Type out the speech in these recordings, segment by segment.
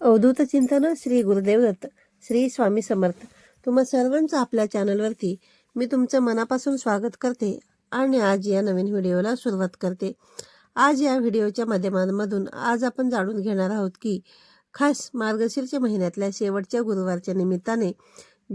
अवधूत चिंतन श्री गुरुदेव दत्त श्री स्वामी समर्थ. तुम्हा सर्वांचं आपल्या चॅनलवरती मी तुमचं मनापासून स्वागत करते आणि आज या नवीन व्हिडिओला सुरुवात करते. आज या व्हिडिओच्या माध्यमांमधून आज आपण जाणून घेणार आहोत की खास मार्गशीर्ष महिन्यातल्या शेवटच्या गुरुवारच्या निमित्ताने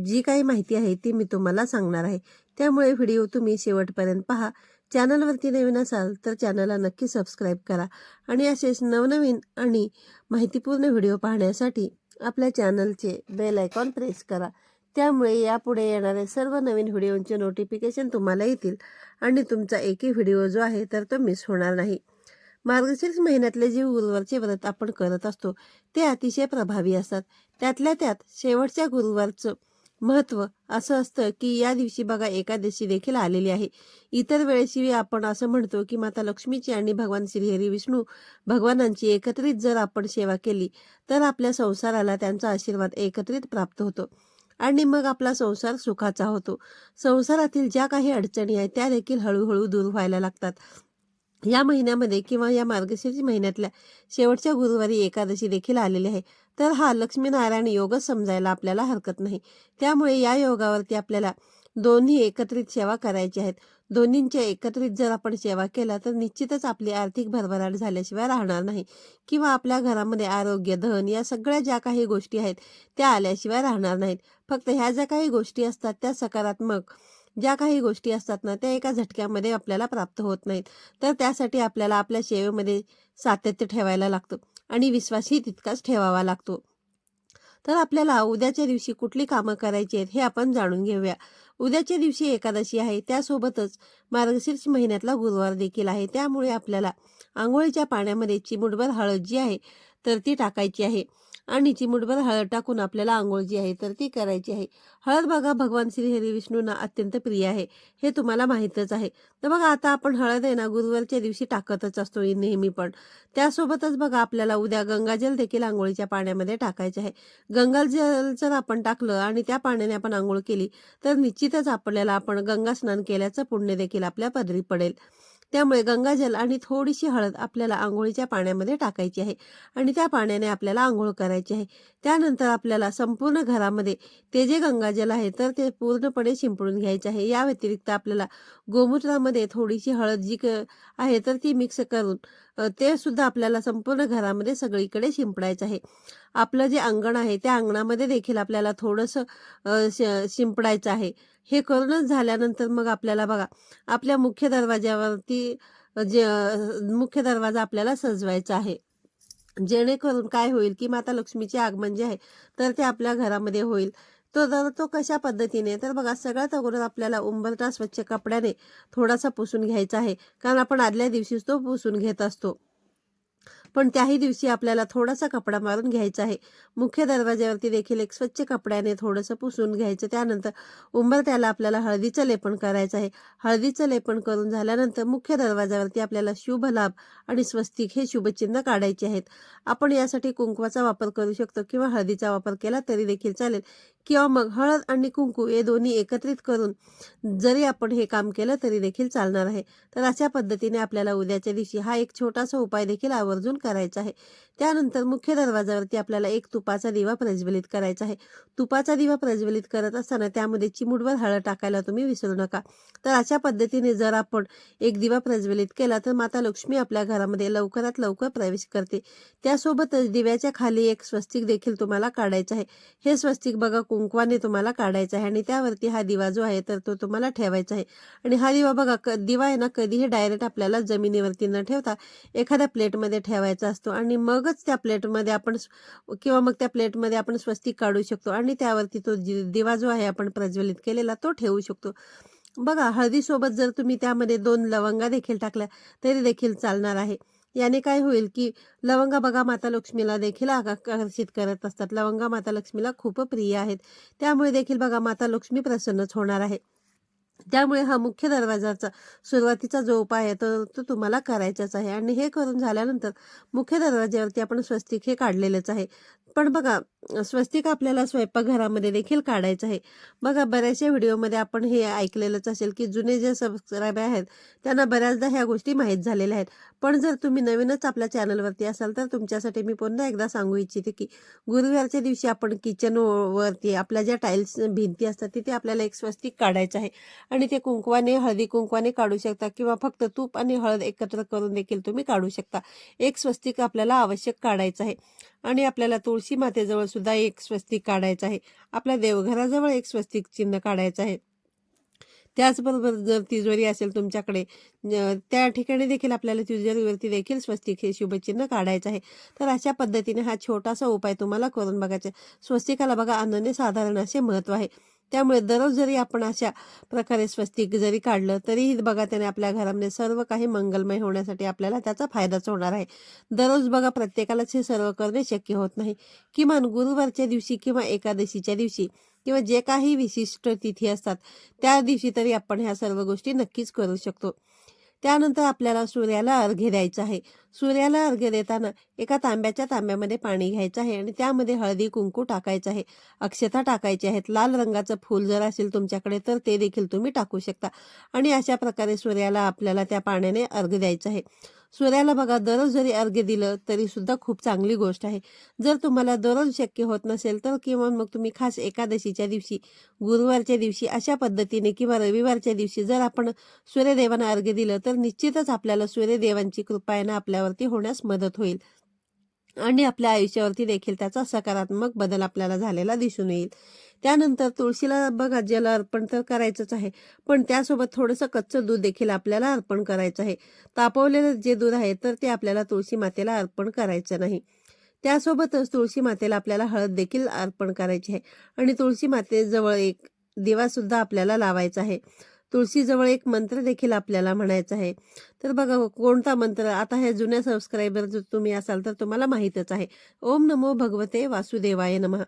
जी काही माहिती आहे ती मी तुम्हाला सांगणार आहे. त्यामुळे व्हिडिओ तुम्ही शेवटपर्यंत पहा. चॅनलवरती नवीन असाल तर चॅनलला नक्की सबस्क्राईब करा आणि असेच नवनवीन आणि माहितीपूर्ण व्हिडिओ पाहण्यासाठी आपल्या चॅनलचे बेल आयकॉन प्रेस करा. त्यामुळे यापुढे येणारे सर्व नवीन व्हिडिओंचे नोटिफिकेशन तुम्हाला येतील आणि तुमचा एकही व्हिडिओ जो आहे तर तो मिस होणार नाही. मार्गशीर्ष महिन्यातले जे गुरुवारचे व्रत आपण करत असतो ते अतिशय प्रभावी असतात. त्यातल्या त्यात शेवटच्या गुरुवारचं महत्त्व असं असतं की या दिवशी बघा एकादशी देखील आलेली आहे. इतर वेळेशी आपण असं म्हणतो की माता लक्ष्मीची आणि भगवान श्रीहरी विष्णू भगवानांची एकत्रित जर आपण सेवा केली तर आपल्या संसाराला त्यांचा आशीर्वाद एकत्रित प्राप्त होतो. आणि मग आपला संसार सुखाचा होतो. संसारातील ज्या काही अडचणी आहेत त्या देखील हळूहळू दूर व्हायला लागतात. या महिन्यामध्ये किंवा या मार्गशीर्ष महिन्यातल्या शेवटच्या गुरुवारी एकादशी देखील आलेली आहे. तर हा लक्ष्मीनारायण योगच समजायला आपल्याला हरकत नाही. त्यामुळे या योगावरती आपल्याला दोन्ही एकत्रित सेवा करायची आहेत. दोन्हींच्या एकत्रित जर आपण सेवा केला तर निश्चितच आपली आर्थिक भरभराट झाल्याशिवाय राहणार नाही. किंवा आपल्या घरामध्ये आरोग्य धन या सगळ्या ज्या काही गोष्टी आहेत त्या आल्याशिवाय राहणार नाहीत. फक्त ह्या ज्या काही गोष्टी असतात त्या सकारात्मक ज्या काही गोष्टी असतात ना त्या एका झटक्यामध्ये आपल्याला प्राप्त होत नाहीत. तर त्यासाठी आपल्याला आपल्या सेवेमध्ये सातत्य ठेवायला लागतं. आणि विश्वासही तितकाच ठेवावा लागतो. तर आपल्याला उद्याच्या दिवशी कुठली कामं करायची आहेत हे आपण जाणून घेऊया. उद्याच्या दिवशी एकादशी आहे. त्यासोबतच मार्गशीर्ष महिन्यातला गुरुवार देखील आहे. त्यामुळे आपल्याला आंघोळीच्या पाण्यामध्ये चिमुटभर हळद जी आहे तर ती टाकायची आहे. आणि चिमुटभर हळद टाकून आपल्याला आंघोळ जी आहे तर ती करायची आहे. हळद बघा भगवान श्री हरी विष्णूंना अत्यंत प्रिय आहे. हे तुम्हाला माहीतच आहे. तर बघा आता आपण हळद आहे ना गुरुवारच्या दिवशी टाकतच असतो नेहमी पण. त्यासोबतच बघा आपल्याला उद्या गंगाजल देखील आंघोळीच्या पाण्यामध्ये टाकायचे आहे. गंगाजल जर आपण टाकलं आणि त्या पाण्याने आपण आंघोळ केली तर निश्चितच आपल्याला आपण गंगा स्नान केल्याचं पुण्य देखील आपल्या पदरी पडेल. त्यामुळे गंगाजल आणि थोडीशी हळद आपल्याला आंघोळीच्या पाण्यामध्ये टाकायची आहे आणि त्या पाण्याने आपल्याला आंघोळ करायची आहे. त्यानंतर आपल्याला संपूर्ण घरामध्ये ते जे गंगाजल आहे तर ते पूर्णपणे शिंपडून घ्यायचे आहे. या व्यतिरिक्त आपल्याला गोमूत्रामध्ये थोडीशी हळद जी क- आहे तर ती मिक्स करून ते सुद्धा आपल्याला संपूर्ण घरामध्ये सगळीकडे शिंपडायचं आहे. आपलं जे अंगण आहे त्या अंगणामध्ये देखील आपल्याला थोडंसं शिंपडायचं आहे. हे करूनच झाल्यानंतर मग आपल्याला बघा आपल्या मुख्य दरवाज्यावरती जे मुख्य दरवाजा आपल्याला सजवायचा आहे. जेणेकरून काय होईल की माता लक्ष्मीचे आगमन जे आहे तर ते आपल्या घरामध्ये होईल. तो जर तो कशा पद्धतीने? तर बघा सगळ्यात अगोदर आपल्याला उंबरटा स्वच्छ कपड्याने थोडासा पुसून घ्यायचा आहे. कारण आपण आदल्या दिवशीच तो पुसून घेत असतो. पण त्याही दिवशी आपल्याला थोडासा कपडा मारून घ्यायचा आहे. मुख्य दरवाज्यावरती देखील एक स्वच्छ कपड्याने थोडंसं पुसून घ्यायचं. त्यानंतर उंबरट्याला आपल्याला हळदीचं लेपन करायचं आहे. हळदीचं लेपन करून झाल्यानंतर मुख्य दरवाज्यावरती आपल्याला शुभ लाभ आणि स्वस्तिक हे शुभचिन्ह काढायचे आहेत. आपण यासाठी कुंकवाचा वापर करू शकतो किंवा हळदीचा वापर केला तरी देखील चालेल. किंवा मग हळद आणि कुंकू हे दोन्ही एकत्रित करून जरी आपण हे काम केलं तरी देखील चालणार आहे. तर अशा पद्धतीने आपल्याला उद्याच्या दिवशी हा एक छोटासा उपाय देखील आवर्जून करायचा आहे. त्यानंतर मुख्य दरवाजावरती आपल्याला एक तुपाचा दिवा प्रज्वलित करायचा आहे. तुपाचा दिवा प्रज्वलित करत असताना त्यामध्ये चिमुटभर हळद टाकायला तुम्ही विसरू नका. तर अशा पद्धतीने जर आपण एक दिवा प्रज्वलित केला तर माता लक्ष्मी आपल्या घरामध्ये लवकरात लवकर प्रवेश करते. त्यासोबतच दिव्याच्या खाली एक स्वस्तिक देखील तुम्हाला काढायचं आहे. हे स्वस्तिक बघा कुंकवाने तुम्हाला काढायचा आहे आणि त्यावरती हा दिवा जो आहे तर तो तुम्हाला ठेवायचा आहे. आणि हा दिवा बघा क दिवा आहे ना कधीही डायरेक्ट आपल्याला जमिनीवरती न ठेवता एखाद्या प्लेटमध्ये ठेवायचा असतो आणि मगच त्या प्लेटमध्ये आपण किंवा मग त्या प्लेटमध्ये आपण स्वस्तिक काढू शकतो आणि त्यावरती तो दिवा जो आहे आपण प्रज्वलित केलेला तो ठेवू शकतो. बघा हळदीसोबत जर तुम्ही त्यामध्ये दोन लवंगा देखील टाकल्या तरी देखील चालणार आहे. याने काय होईल की लवंगा बघा माता लक्ष्मीला देखील आकर्षित करत असतात. लवंगा माता लक्ष्मीला खूप प्रिय आहेत. त्यामुळे देखील बघा माता लक्ष्मी प्रसन्नच होणार आहे. त्यामुळे हा मुख्य दरवाजाचा सुरुवातीचा जो उपाय आहे तो तो तुम्हाला करायचाच आहे. आणि हे करून झाल्यानंतर मुख्य दरवाज्यावरती आपण स्वस्तिक हे काढलेलंच आहे. पण बघा स्वस्तिक आपल्याला स्वयंपाकघरामध्ये देखील काढायचं आहे. बघा बऱ्याचशा व्हिडिओमध्ये आपण हे ऐकलेलंच असेल की जुने जे सबस्क्रायबर आहेत त्यांना बऱ्याचदा ह्या गोष्टी माहीत झालेल्या आहेत. पण जर तुम्ही नवीनच आपल्या चॅनलवरती असाल तर तुमच्यासाठी मी पुन्हा एकदा सांगू इच्छिते की गुरुवारच्या दिवशी आपण किचनवरती आपल्या ज्या टाईल्स भिंती असतात तिथे आपल्याला एक स्वस्तिक काढायचं आहे. आणि ते कुंकवाने हळदी कुंकवाने काढू शकता किंवा फक्त तूप आणि हळद एकत्र करून देखील तुम्ही काढू शकता. एक स्वस्तिक आपल्याला आवश्यक काढायचं आहे. आणि आपल्याला तुळशी मातेजवळ सुद्धा एक स्वस्तिक काढायचं आहे. आपल्या देवघराजवळ एक स्वस्तिक चिन्ह काढायचं आहे. त्याचबरोबर जर तिजोरी असेल तुमच्याकडे त्या ठिकाणी देखील आपल्याला तिजोरीवरती देखील स्वस्तिक हे शुभचिन्ह काढायचं आहे. तर अशा पद्धतीने हा छोटासा उपाय तुम्हाला करून बघायचा स्वस्तिकाला बघा अनन्य साधारण असे महत्त्व आहे. त्यामुळे दररोज जरी आपण अशा प्रकारे स्वस्तिक जरी काढलं तरीही बघा त्याने आपल्या घरामध्ये सर्व काही मंगलमय होण्यासाठी आपल्याला त्याचा फायदाच होणार आहे. दररोज बघा प्रत्येकालाच हे सर्व करणे शक्य होत नाही. किमान गुरुवारच्या दिवशी किंवा एकादशीच्या दिवशी किंवा जे काही विशिष्ट तिथी असतात त्या दिवशी तरी आपण ह्या सर्व गोष्टी नक्कीच करू शकतो. त्यानंतर आपल्याला सूर्याला अर्घ्य द्यायचं आहे. सूर्याला अर्घ्य देताना एका तांब्याच्या तांब्यामध्ये पाणी घ्यायचं आहे आणि त्यामध्ये हळदी कुंकू टाकायचं आहे. अक्षता टाकायची आहेत. लाल रंगाचं फूल जर असेल तुमच्याकडे तर ते देखील तुम्ही टाकू शकता. आणि अशा प्रकारे सूर्याला आपल्याला त्या पाण्याने अर्घ्य द्यायचं आहे. सूर्याला बघा दररोज जरी अर्घ्य दिलं तरी सुद्धा खूप चांगली गोष्ट आहे. जर तुम्हाला दररोज शक्य होत नसेल तर किंवा मग तुम्ही खास एकादशीच्या दिवशी गुरुवारच्या दिवशी अशा पद्धतीने किंवा रविवारच्या दिवशी जर आपण सूर्यदेवांना अर्घ्य दिलं तर निश्चितच आपल्याला सूर्यदेवांची कृपा आपल्यावरती होण्यास मदत होईल. आणि आपल्या आयुष्यावरती देखील त्याचा सकारात्मक बदल आपल्याला झालेला दिसून येईल. त्यानंतर तुळशीला बघा जल अर्पण तर करायचंच आहे पण त्यासोबत थोडंसं कच्चं दूध देखील आपल्याला अर्पण करायचं आहे. तापवलेलं जे दूध आहे तर ते आपल्याला तुळशी मातेला अर्पण करायचं नाही. त्यासोबतच तुळशी मातेला आपल्याला हळद देखील अर्पण करायची आहे. आणि तुळशी मातेजवळ एक दिवासुद्धा आपल्याला लावायचा आहे. तुळशीजवळ एक मंत्र देखील आपल्याला म्हणायचा आहे. तर बघा कोणता मंत्र? आता हे जुन्या सबस्क्रायबर जर तुम्ही असाल तर तुम्हाला माहीतच आहे. ओम नमो भगवते वासुदेवाय नमः.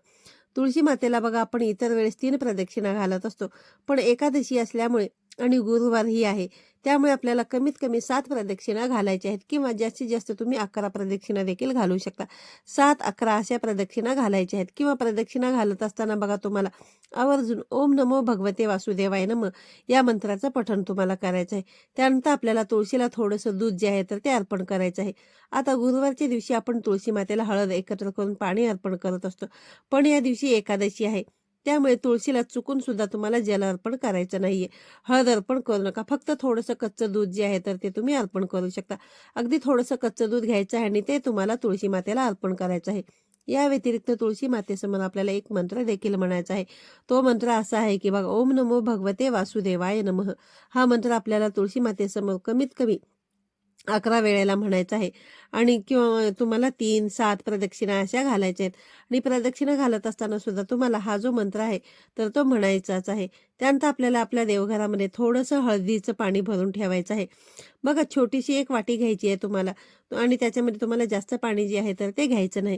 तुळशी मातेला बघा आपण इतर वेळेस तीन प्रदक्षिणा घालत असतो. पण एकादशी असल्यामुळे आणि गुरुवार ही आहे. त्यामुळे आपल्याला कमीत कमी सात प्रदक्षिणा घालायच्या आहेत किंवा जास्तीत जास्त तुम्ही अकरा प्रदक्षिणा देखील घालू शकता. सात अकरा अशा प्रदक्षिणा घालायच्या आहेत किंवा प्रदक्षिणा घालत असताना बघा तुम्हाला आवर्जून ओम नमो भगवते वासुदेवाय नम या मंत्राचं पठण तुम्हाला करायचं आहे. त्यानंतर आपल्याला तुळशीला थोडंसं दूध जे आहे तर ते अर्पण करायचं आहे. आता गुरुवारच्या दिवशी आपण तुळशी मातेला हळद एकत्र करून पाणी अर्पण करत असतो. पण या दिवशी एकादशी आहे. त्यामुळे तुळशीला चुकून सुद्धा तुम्हाला जल अर्पण करायचं नाहीये. हळद अर्पण करू नका. फक्त थोडंसं कच्चं दूध जे आहे तर ते तुम्ही अर्पण करू शकता. अगदी थोडंसं कच्चं दूध घ्यायचं आहे आणि ते तुम्हाला तुळशी मातेला अर्पण करायचं आहे. या व्यतिरिक्त तुळशी मातेसमोर आपल्याला एक मंत्र देखील म्हणायचा आहे. तो मंत्र असा आहे की बघा ओम नमो भगवते वासुदेवाय नमः. हा मंत्र आपल्याला तुळशी मातेसमोर कमीत कमी अकरा वेळेला म्हणायचं आहे. आणि किंवा तुम्हाला तीन सात प्रदक्षिणा अशा घालायच्या आहेत. आणि प्रदक्षिणा घालत असताना सुद्धा तुम्हाला हा जो मंत्र आहे तर तो म्हणायचाच आहे. त्यानंतर आपल्याला आपल्या देवघरामध्ये थोडंसं हळदीचं पाणी भरून ठेवायचं आहे. बघा छोटीशी एक वाटी घ्यायची आहे तुम्हाला आणि त्याच्यामध्ये तुम्हाला जास्त पाणी जे आहे तर ते घ्यायचं नाही.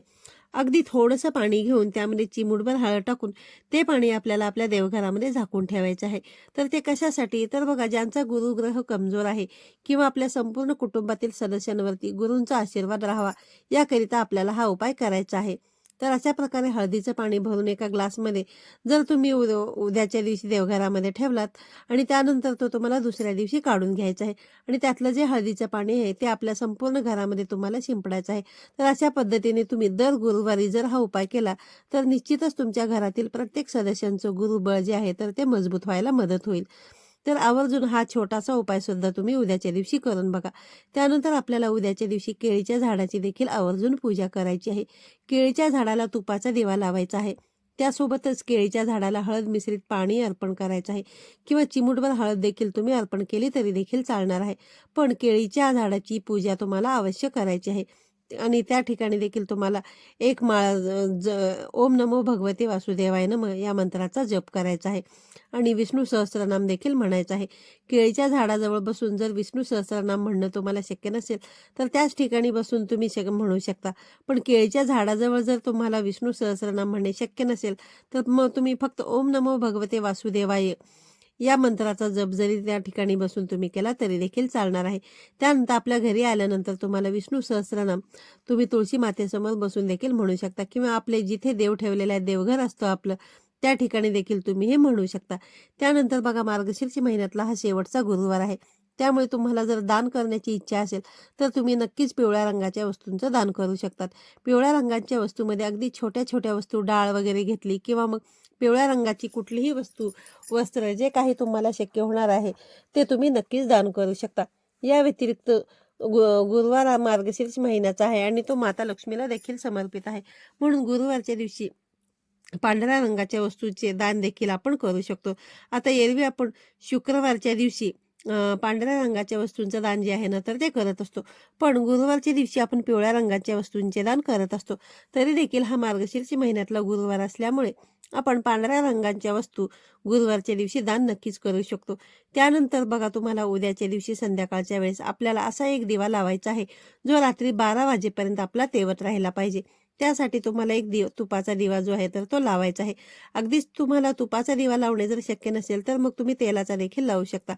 अगदी थोडंसं पाणी घेऊन त्यामध्ये चिमूटभर हळद टाकून ते पाणी आपल्याला आपल्या देवघरामध्ये झाकून ठेवायचं आहे. तर ते कशासाठी? तर बघा ज्यांचा गुरुग्रह कमजोर आहे किंवा आपल्या संपूर्ण कुटुंबातील सदस्यांवरती गुरूंचा आशीर्वाद राहावा याकरिता आपल्याला हा उपाय करायचा आहे. तर अशा प्रकारे हळदीचं पाणी भरून एका ग्लासमध्ये जर तुम्ही उद उद्याच्या दिवशी देवघरामध्ये ठेवलात आणि त्यानंतर तो तुम्हाला दुसऱ्या दिवशी काढून घ्यायचा आहे. आणि त्यातलं जे हळदीचं पाणी आहे ते आपल्या संपूर्ण घरामध्ये तुम्हाला शिंपडायचं आहे. तर अशा पद्धतीने तुम्ही दर गुरुवारी जर हा उपाय केला तर निश्चितच तुमच्या घरातील प्रत्येक सदस्यांचं गुरुबळ जे आहे तर ते मजबूत व्हायला मदत होईल. तर आवर्जून हा छोटासा उपाय सुद्धा तुम्ही उद्याच्या दिवशी करून बघा. त्यानंतर आपल्याला उद्याच्या दिवशी केळीच्या झाडाची देखील आवर्जून पूजा करायची आहे. केळीच्या झाडाला तुपाचा दिवा लावायचा आहे. त्यासोबतच केळीच्या झाडाला हळद मिश्रित पाणी अर्पण करायचं आहे. किंवा चिमूटभर हळद देखील तुम्ही अर्पण केली तरी देखील चालणार आहे. पण केळीच्या झाडाची पूजा तुम्हाला अवश्य करायची आहे. आणि त्या ठिकाणी देखील तुम्हाला एक माळ ज ओम नमो भगवते वासुदेवाय नम या मंत्राचा जप करायचा आहे. आणि विष्णू सहस्रनाम देखील म्हणायचं आहे. केळीच्या झाडाजवळ बसून जर विष्णू सहस्रनाम म्हणणं तुम्हाला शक्य नसेल तर त्याच ठिकाणी बसून तुम्ही शक म्हणू शकता. पण केळीच्या झाडाजवळ जर तुम्हाला विष्णू सहस्रनाम म्हणणे शक्य नसेल तर मग तुम्ही फक्त ओम नमो भगवते वासुदेवाय या मंत्राचा जप जरी त्या ठिकाणी बसून तुम्ही केला तरी देखील चालणार आहे. त्यानंतर आपल्या घरी आल्यानंतर तुम्हाला विष्णू सहस्रनाम तुम्ही तुळशी मातेसमोर बसून देखील म्हणू शकता किंवा आपले जिथे देव ठेवलेले आहे देवघर असतं आपलं त्या ठिकाणी देखील तुम्ही हे म्हणू शकता. त्यानंतर बघा मार्गशीर्ष महिन्यातला हा शेवटचा गुरुवार आहे. त्यामुळे तुम्हाला जर दान करण्याची इच्छा असेल तर तुम्ही नक्कीच पिवळ्या रंगाच्या वस्तूंचं दान करू शकतात. पिवळ्या रंगाच्या वस्तूमध्ये अगदी छोट्या छोट्या वस्तू डाळ वगैरे घेतली किंवा मग पिवळ्या रंगाची कुठलीही वस्तू वस्त्र जे काही तुम्हाला शक्य होणार आहे ते तुम्ही नक्कीच दान करू शकता. या व्यतिरिक्त गु गुरुवार हा मार्गशीर्ष महिन्याचा आहे आणि तो माता लक्ष्मीला देखील समर्पित आहे. म्हणून गुरुवारच्या दिवशी पांढऱ्या रंगाच्या वस्तूचे दान देखील आपण करू शकतो. आता एरवी आपण शुक्रवारच्या दिवशी पांढऱ्या रंगाच्या वस्तूंचं दान जे आहे ना तर ते करत असतो. पण गुरुवारच्या दिवशी आपण पिवळ्या रंगाच्या वस्तूंचे दान करत असतो. तरी देखील हा मार्गशीर्ष महिन्यातला गुरुवार असल्यामुळे आपण पांढऱ्या रंगांच्या वस्तू गुरुवारच्या दिवशी दान नक्कीच करू शकतो. त्यानंतर बघा तुम्हाला उद्याच्या दिवशी संध्याकाळच्या वेळेस आपल्याला असा एक दिवा लावायचा आहे जो रात्री बारा वाजेपर्यंत आपला तेवत राहिला पाहिजे. त्यासाठी तुम्हाला एक दिव तुपाचा दिवा जो आहे तर तो लावायचा आहे. अगदीच तुम्हाला तुपाचा दिवा लावणे जर शक्य नसेल तर मग तुम्ही तेलाचा देखील लावू शकता.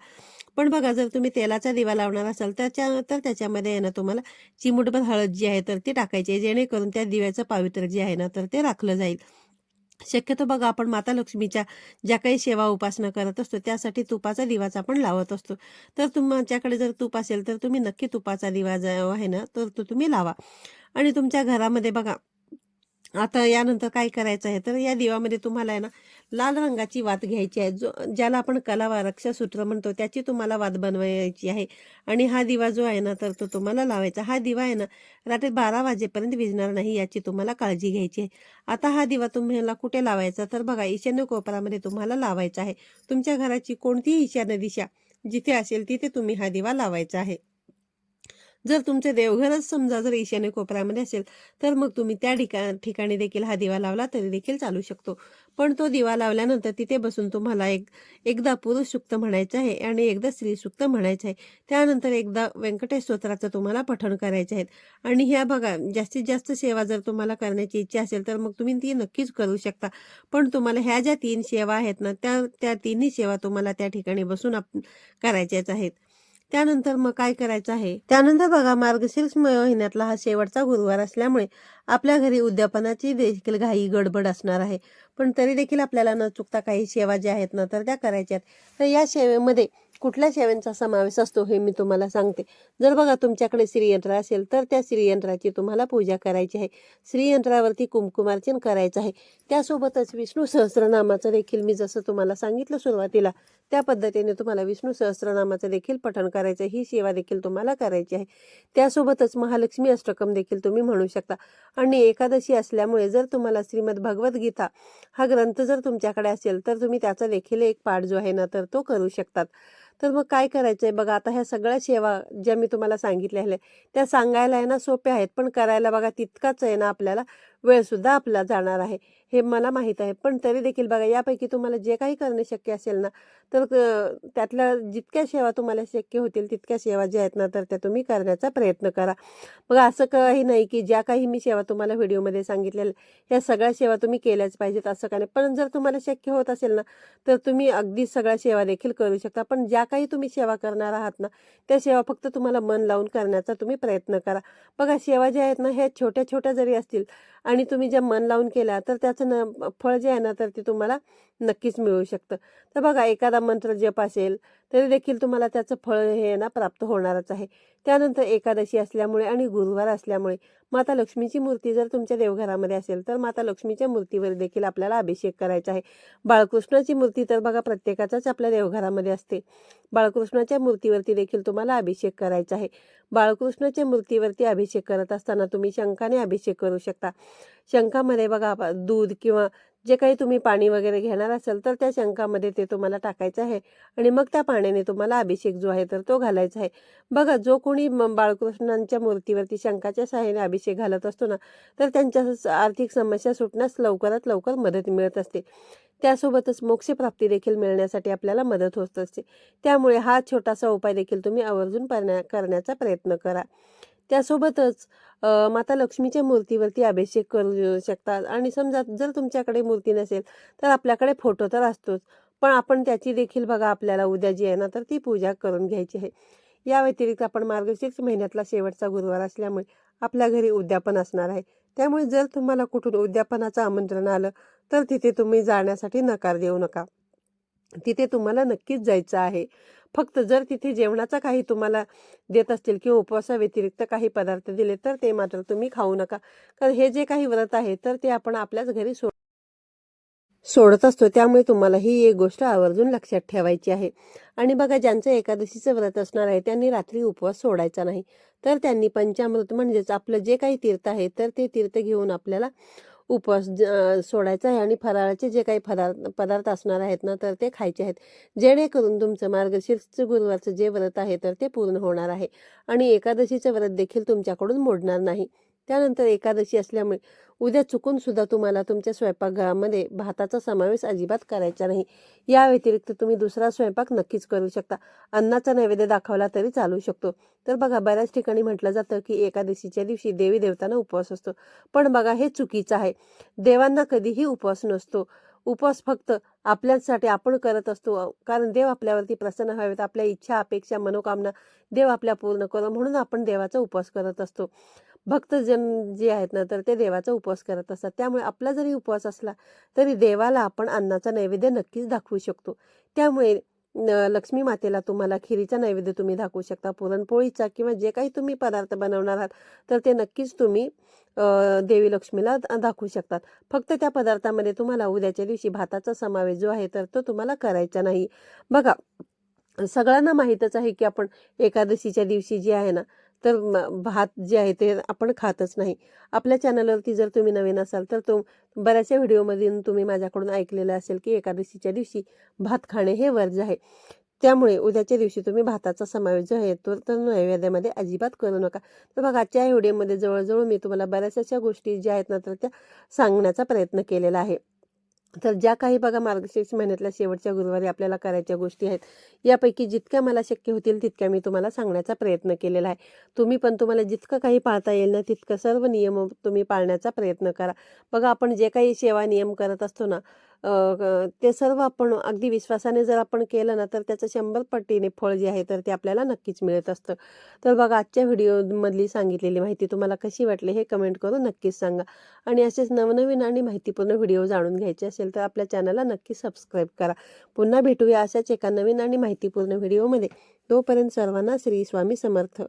पण बघा जर तुम्ही तेलाचा दिवा लावणार असाल तर तर त्याच्यामध्ये आहे ना तुम्हाला चिमूटभर हळद जी आहे तर ती टाकायची आहे जेणेकरून त्या दिव्याचं पावित्र्य जे आहे ना तर ते राखलं जाईल. शक्यतो बघा आपण माता लक्ष्मीच्या ज्या काही सेवा उपासना करत असतो त्यासाठी तुपाचा दिवाच आपण लावत असतो. तर तुमच्याकडे जर तूप असेल तर तुम्ही नक्की तुपाचा दिवा जो आहे ना तर तो तुम्ही लावा. आणि तुमच्या घरामध्ये बघा आता यानंतर काय करायचं आहे? तर या दिवामध्ये तुम्हाला आहे ना लाल रंगाची वात घ्यायची आहे. जो ज्याला आपण कलावा रक्षासूत्र म्हणतो त्याची तुम्हाला वात बनवायची आहे. आणि हा दिवा जो आहे ना तर तो तुम्हाला लावायचा. हा दिवा आहे ना रात्री बारा वाजेपर्यंत विजणार नाही याची तुम्हाला काळजी घ्यायची आहे. आता हा दिवा तुम्हाला कुठे लावायचा? तर बघा ईशान्य कोपरामध्ये तुम्हाला लावायचा आहे. तुमच्या घराची कोणतीही ईशान्य दिशा जिथे असेल तिथे तुम्ही हा दिवा लावायचा आहे. जर तुमचे देवघरच समजा जर ईशान्य कोपऱ्यामध्ये असेल तर मग तुम्ही त्या ठिका ठिकाणी देखील हा दिवा लावला तरी देखील चालू शकतो. पण तो दिवा लावल्यानंतर तिथे बसून तुम्हाला एक एकदा पुरुष सुक्त म्हणायचं आहे आणि एकदा स्त्री सुक्त म्हणायचं आहे. त्यानंतर एकदा व्यंकटेश स्तोत्राचं तुम्हाला पठण करायचे आहेत. आणि ह्या बघा जास्तीत जास्त सेवा जर तुम्हाला करण्याची इच्छा असेल तर मग तुम्ही ती नक्कीच करू शकता. पण तुम्हाला ह्या ज्या तीन सेवा आहेत ना त्या त्या तिन्ही सेवा तुम्हाला त्या ठिकाणी बसून आप करायच्याच आहेत. त्यानंतर मग काय करायचं आहे? त्यानंतर बघा मार्गशीर्ष महिन्यातला हा शेवटचा गुरुवार असल्यामुळे आपल्या घरी उद्यापनाची देखील घाई गडबड असणार आहे. पण तरी देखील आपल्याला न चुकता काही सेवा ज्या आहेत ना तर त्या करायच्या आहेत. तर या सेवेमध्ये कुठल्या सेवांचा समावेश असतो हे मी तुम्हाला सांगते. जर बघा तुमच्याकडे श्रीयंत्र असेल तर त्या श्रीयंत्राची तुम्हाला पूजा करायची आहे. श्रीयंत्रावरती कुमकुमार्चन करायचं आहे. त्यासोबतच विष्णू सहस्रनामाचं देखील मी जसं तुम्हाला सांगितलं सुरुवातीला त्या पद्धतीने तुम्हाला विष्णू सहस्रनामाचं देखील पठण करायचं आहे. ही सेवा देखील तुम्हाला करायची आहे. त्यासोबतच महालक्ष्मी अष्टकम देखील तुम्ही म्हणू शकता. आणि एकादशी असल्यामुळे जर तुम्हाला श्रीमद भगवद्गीता हा ग्रंथ जर तुमच्याकडे असेल तर तुम्ही त्याचा देखील एक पाठ जो आहे ना तर तो करू शकतात. तर मग काय करायचं आहे बघा आता ह्या सगळ्या सेवा ज्या मी तुम्हाला सांगितल्या त्या सांगायला आहे ना सोप्या आहेत पण करायला बघा तितकाच आहे ना आपल्याला वेळसुद्धा आपला जाणार आहे. हे मला माहीत आहे. पण तरी देखील बघा यापैकी तुम्हाला जे काही करणे शक्य असेल ना तर त्यातल्या जितक्या सेवा तुम्हाला शक्य होतील तितक्या सेवा ज्या आहेत ना तर त्या तुम्ही करण्याचा प्रयत्न करा. मग असं काही नाही की ज्या काही मी सेवा तुम्हाला व्हिडिओमध्ये सांगितलेल्या ह्या सगळ्या सेवा तुम्ही केल्याच पाहिजेत असं काही नाही. पण जर तुम्हाला शक्य होत असेल ना तर तुम्ही अगदी सगळ्या सेवा देखील करू शकता. पण ज्या काही तुम्ही सेवा करणार आहात ना त्या सेवा फक्त तुम्हाला मन लावून करण्याचा तुम्ही प्रयत्न करा. बघा सेवा ज्या आहेत ना ह्या छोट्या छोट्या जरी असतील आणि तुम्ही ज्या मन लावून केला तर त्याचं न फळ जे आहे ना तर ते तुम्हाला नक्कीच मिळू शकतं. तर बघा एखादा मंत्र जप असेल तरी देखील तुम्हाला त्याचं फळ हे ना प्राप्त होणारच आहे. त्यानंतर एकादशी असल्यामुळे आणि गुरुवार असल्यामुळे माता लक्ष्मीची मूर्ती जर तुमच्या देवघरामध्ये असेल तर माता लक्ष्मीच्या मूर्तीवर देखील आपल्याला अभिषेक करायचा आहे. बाळकृष्णाची मूर्ती तर बघा प्रत्येकाचाच आपल्या देवघरामध्ये असते. बाळकृष्णाच्या मूर्तीवरती देखील तुम्हाला अभिषेक करायचा आहे. बाळकृष्णाच्या मूर्तीवरती अभिषेक करत असताना तुम्ही शंखाने अभिषेक करू शकता. शंखामध्ये बघा आप- दूध किंवा जे काही तुम्ही पाणी वगैरे घेणार असाल तर त्या शंकामध्ये ते तुम्हाला टाकायचं आहे आणि मग त्या पाण्याने तुम्हाला अभिषेक जो आहे तर तो घालायचा आहे. बघा जो कोणी बाळकृष्णांच्या मूर्तीवरती शंकाच्या सहाय्याने अभिषेक घालत असतो ना तर त्यांच्या आर्थिक समस्या सुटण्यास लवकरात लवकर मदत मिळत असते. त्यासोबतच मोक्षप्राप्ती देखील मिळण्यासाठी आपल्याला मदत होत असते. त्यामुळे हा छोटासा उपाय देखील तुम्ही आवर्जून करण्या करण्याचा प्रयत्न करा. त्यासोबतच माता लक्ष्मीच्या मूर्तीवरती अभिषेक करू शकतात. आणि समजा जर तुमच्याकडे मूर्ती नसेल तर आपल्याकडे फोटो तर असतोच. पण आपण त्याची देखील बघा आपल्याला उद्या जी आहे ना तर ती पूजा करून घ्यायची आहे. या व्यतिरिक्त आपण मार्गशीर्ष महिन्यातला शेवटचा गुरुवार असल्यामुळे आपल्या घरी उद्यापन असणार आहे. त्यामुळे जर तुम्हाला कुठून उद्यापनाचं आमंत्रण आलं तर तिथे तुम्ही जाण्यासाठी नकार देऊ नका. तिथे तुम्हाला नक्कीच जायचं आहे. फक्त जर तिथे जेवणाचा काही तुम्हाला देत असतील किंवा उपवासाव्यतिरिक्त काही पदार्थ दिले तर ते मात्र तुम्ही खाऊ नका. कारण हे जे काही व्रत आहे तर ते आपण आपल्याच घरी सोड सोडत असतो. त्यामुळे तुम्हाला ही एक गोष्ट आवर्जून लक्षात ठेवायची आहे. आणि बघा ज्यांचं एकादशीचं व्रत असणार आहे त्यांनी रात्री उपवास सोडायचा नाही. तर त्यांनी पंचामृत म्हणजेच आपलं जे काही तीर्थ आहे तर ते तीर्थ घेऊन आपल्याला उपवास सोडायचा आहे आणि फराळाचे जे काही पदार्थ पदार्थ असणार आहेत ना तर ते खायचे आहेत. जेणेकरून तुमचं मार्गशीर्ष गुरुवारचं जे व्रत आहे तर ते पूर्ण होणार आहे. आणि एकादशीचं व्रत देखील तुमच्याकडून मोडणार नाही. त्यानंतर एकादशी असल्यामुळे उद्या चुकून सुद्धा तुम्हाला तुमच्या स्वयंपाकघरामध्ये भाताचा समावेश अजिबात करायचा नाही. या व्यतिरिक्त तुम्ही दुसरा स्वयंपाक नक्कीच करू शकता. अन्नाचा नैवेद्य दाखवला तरी चालू शकतो. तर बघा बऱ्याच ठिकाणी म्हटलं जातं की एकादशीच्या दिवशी देवी देवतांना उपवास असतो. पण बघा हे चुकीचं आहे. देवांना कधीही उपवास नसतो. उपवास फक्त आपल्यासाठी आपण करत असतो. कारण देव आपल्यावरती प्रसन्न व्हावेत. आपल्या इच्छा अपेक्षा मनोकामना देव आपल्या पूर्ण करो म्हणून आपण देवाचा उपवास करत असतो. भक्तजन जे आहेत ना तर ते देवाचा उपवास करत असतात. त्यामुळे आपला जरी उपवास असला तरी देवाला आपण अन्नाचा नैवेद्य नक्कीच दाखवू शकतो. त्यामुळे लक्ष्मी मातेला तुम्हाला खिरीचा नैवेद्य तुम्ही दाखवू शकता. पुरणपोळीचा किंवा जे काही तुम्ही पदार्थ बनवणार आहात तर ते नक्कीच तुम्ही देवी लक्ष्मीला दाखवू शकतात. फक्त त्या पदार्थामध्ये तुम्हाला उद्याच्या दिवशी भाताचा समावेश जो आहे तर तो तुम्हाला करायचा नाही. बघा सगळ्यांना माहीतच आहे की आपण एकादशीच्या दिवशी जे आहे ना तर भात जे आहे ते आपण खातच नाही. आपल्या चॅनलवरती जर तुम्ही नवीन असाल तर तो बऱ्याचशा व्हिडिओमधून तुम्ही माझ्याकडून ऐकलेलं असेल की एकादशीच्या दिवशी भात खाणे हे वर्ज आहे. त्यामुळे उद्याच्या दिवशी तुम्ही भाताचा समावेश जो आहे तो तर नैवेद्यामध्ये अजिबात करू नका. तर बघा आजच्या व्हिडिओमध्ये जवळजवळ मी तुम्हाला बऱ्याचशा अशा गोष्टी ज्या आहेत ना तर त्या सांगण्याचा प्रयत्न केलेला आहे. तर ज्या काही बघा मार्गशीर्ष महिन्यातल्या शेवटच्या गुरुवारी आपल्याला करायच्या गोष्टी आहेत यापैकी जितक्या मला शक्य होतील तितक्या मी तुम्हाला सांगण्याचा प्रयत्न केलेला आहे. तुम्ही पण तुम्हाला जितकं काही पाळता येईल ना तितकं सर्व नियम तुम्ही पाळण्याचा प्रयत्न करा. बघा आपण जे काही सेवा नियम करत असतो ना ते सर्व आपण अगदी विश्वासाने जर आपण केलं ना तर त्याचं शंभर पटीने फळ जे आहे तर ते आपल्याला नक्कीच मिळत असतं. तर बघा आजच्या व्हिडिओमधली सांगितलेली माहिती तुम्हाला कशी वाटली हे कमेंट करून नक्कीच सांगा. आणि असेच नवनवीन आणि माहितीपूर्ण व्हिडिओ जाणून घ्यायचे असेल तर आपल्या चॅनलला नक्की सबस्क्राईब करा. पुन्हा भेटूया अशाच एका नवीन आणि माहितीपूर्ण व्हिडिओमध्ये. तोपर्यंत सर्वांना श्री स्वामी समर्थ.